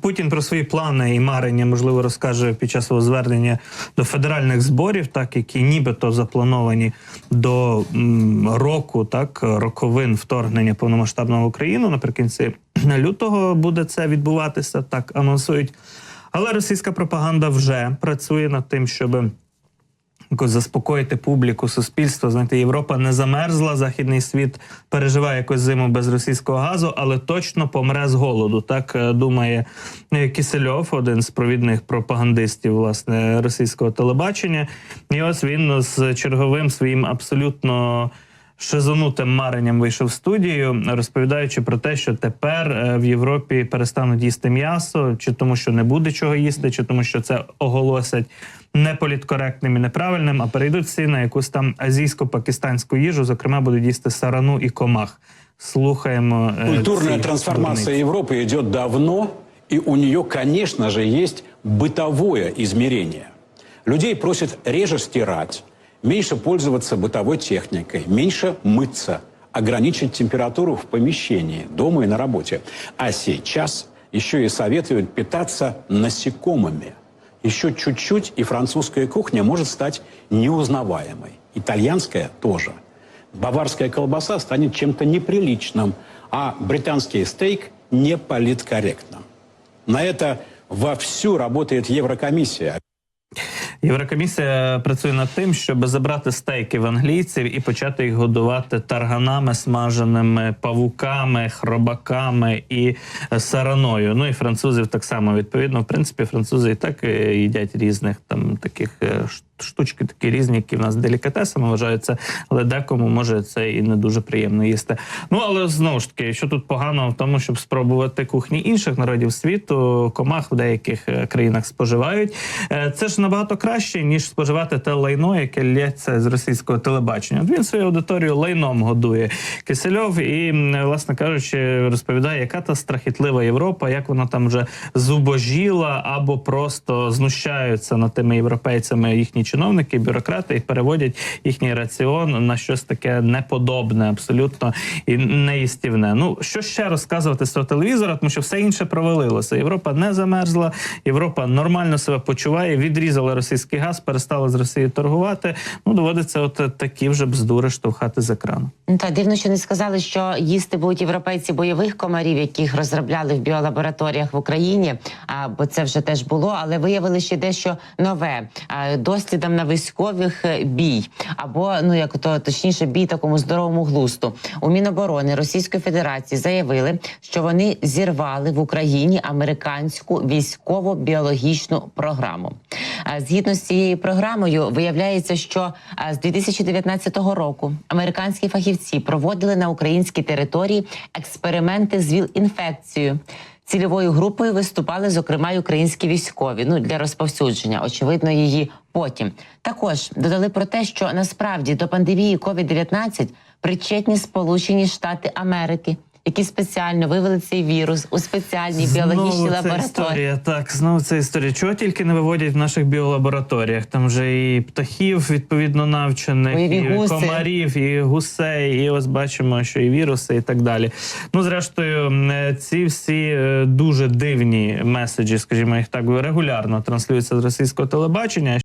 Путін про свої плани і марення можливо розкаже під час свого звернення до федеральних зборів, так які нібито заплановані до року, так роковин вторгнення повномасштабного в Україну. Наприкінці лютого буде це відбуватися. Так анонсують. Але російська пропаганда вже працює над тим, щоб якось заспокоїти публіку, суспільство. Знаєте, Європа не замерзла, західний світ переживає якось зиму без російського газу, але точно помре з голоду. Так е, думає е, Кісельов, один з провідних пропагандистів власне російського телебачення. І ось він з черговим своїм абсолютно. Шизонутим маренням вийшов в студію, розповідаючи про те, що тепер е, в Європі перестануть їсти м'ясо, чи тому, що не буде чого їсти, чи тому, що це оголосять неполіткоректним і неправильним, а перейдуть всі на якусь там азійсько-пакистанську їжу, зокрема, будуть їсти сарану і комах. Слухаємо е, Культурная трансформация. Европы идет давно, и у нее, конечно же, есть бытовое измерение. Людей просят реже стирать, меньше пользоваться бытовой техникой, меньше мыться, ограничить температуру в помещении, дома и на работе. А сейчас еще и советуют питаться насекомыми. Еще чуть-чуть, и французская кухня может стать неузнаваемой. Итальянская тоже. Баварская колбаса станет чем-то неприличным, а британский стейк неполиткорректным. На это вовсю работает Еврокомиссия. Єврокомісія працює над тим, щоб забрати стейки в англійців і почати їх годувати тарганами, смаженими павуками, хробаками і е, сараною. Ну і французів так само відповідно. В принципі, французи і так е, їдять різних там таких е, штучки, такі різні, які в нас делікатесами вважаються, але декому може це і не дуже приємно їсти. Ну але знову ж таки, що тут погано в тому, щоб спробувати кухні інших народів світу, комах в деяких країнах споживають. Це ж набагато краще ніж споживати те лайно, яке лється з російського телебачення. Він свою аудиторію лайном годує Кисельов і, власне кажучи, розповідає, яка та страхітлива Європа, як вона там вже зубожіла або просто знущаються над тими європейцями їхні чиновники, бюрократи і переводять їхній раціон на щось таке неподобне, абсолютно і неїстівне. Ну що ще розказувати з того телевізора, тому що все інше провалилося. Європа не замерзла, Європа нормально себе почуває, відрізала російський газ, перестала з Росією торгувати. Ну доводиться, от такі вже бздури штовхати з екрану. Ну, Та дивно, що не сказали, що їсти будуть європейці бойових комарів, яких розробляли в біолабораторіях в Україні. А бо це вже теж було, але виявили ще дещо нове дослідам на військових е, бій, або ну як то точніше, бій такому здоровому глусту. У Міноборони Російської Федерації заявили, що вони зірвали в Україні американську військово-біологічну програму. Згідно з цією програмою, виявляється, що з 2019 року американські фахівці проводили на українській території експерименти з ВІЛ-інфекцією. Цільовою групою виступали, зокрема, й українські військові. Ну для розповсюдження, очевидно, її потім. Також додали про те, що насправді до пандемії COVID-19 причетні Сполучені Штати Америки, які спеціально вивели цей вірус у спеціальні біологічні Знову ця лабораторії. історія. Так, знову ця історія. Чого тільки не виводять в наших біолабораторіях? Там вже і птахів відповідно навчених, і і гуси. комарів, і гусей, і ось бачимо, що і віруси, і так далі. Ну, зрештою, е, ці всі е, дуже дивні меседжі, скажімо, їх так регулярно транслюються з російського телебачення.